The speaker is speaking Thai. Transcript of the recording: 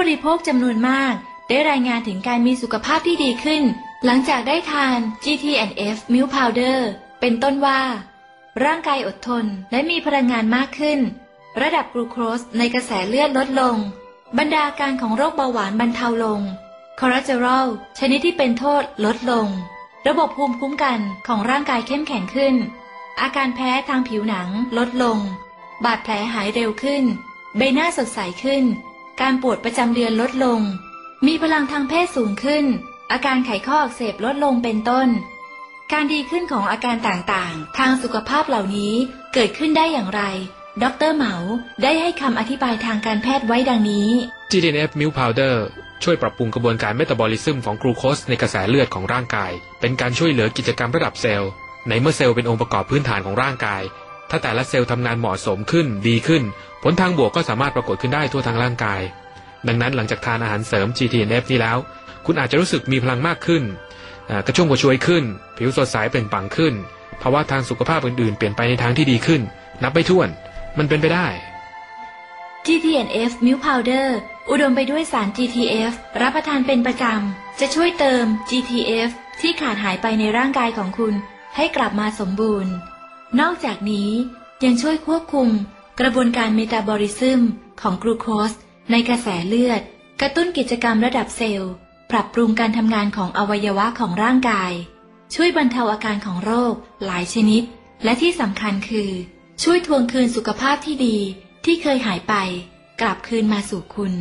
บริโภคจำนวนมาก ได้รายงานถึงการมีสุขภาพที่ดีขึ้น หลังจากได้ทาน GTNF Milk Powder เป็นต้นว่า ร่างกายอดทนและมีพลังงานมากขึ้น ระดับกลูโคสในกระแสเลือดลดลง บรรดาอาการของโรคเบาหวานบรรเทาลงคอเลสเตอรอลชนิดที่เป็นโทษลดลง ระบบภูมิคุ้มกันของร่างกายเข้มแข็งขึ้น อาการแพ้ทางผิวหนังลดลง บาดแผลหายเร็วขึ้น ใบหน้าสดใสขึ้น การปวดประจำเดือนลดลง มีพลังทางเพศสูงขึ้น อาการไขข้ออักเสบลดลงเป็นต้น การดีขึ้นของอาการต่างๆ ทางสุขภาพเหล่านี้เกิดขึ้นได้อย่างไร ดรเหมาได้ให้คำอธิบายทางการแพทย์ไว้ดังนี้ GDNF Milk Powder ช่วยปรับปรุงกระบวนการเมตาบอลิซึมของกลูโคสในกระแสเลือดของร่างกาย เป็นการช่วยเหลือกิจกรรมระดับเซลล์ ในเมื่อเซลล์เป็นองค์ประกอบพื้นฐานของร่างกาย ถ้าแต่ละเซลล์ทำงานเหมาะสมขึ้นดีขึ้น ผลทางบวกก็สามารถปรากฏขึ้นได้ทั่วทั้งร่างกาย ดังนั้นหลังจากทานอาหารเสริม GTNF นี้แล้ว คุณอาจจะรู้สึกมีพลังมากขึ้น กระชุ่มกระชวยขึ้น ผิวสดใสเปล่งปลั่งขึ้นภาวะทางสุขภาพอื่นๆ เปลี่ยนไปในทางที่ดีขึ้น นับไม่ถ้วน มันเป็นไปได้ GTNF Milk Powder อุดมไปด้วยสาร GTF รับประทานเป็นประจำ จะช่วยเติม GTF ที่ขาดหายไปในร่างกายของคุณ ให้กลับมาสมบูรณ์ นอกจากนี้ยังช่วยควบคุม กระบวนการเมตาบอลิซึมของกลูโคสในกระแสเลือด กระตุ้นกิจกรรมระดับเซลล์ ปรับปรุงการทำงานของอวัยวะของร่างกาย ช่วยบรรเทาอาการของโรค หลายชนิด และที่สำคัญคือ ช่วยทวงคืนสุขภาพที่ดีที่เคยหายไป กลับคืนมาสู่คุณ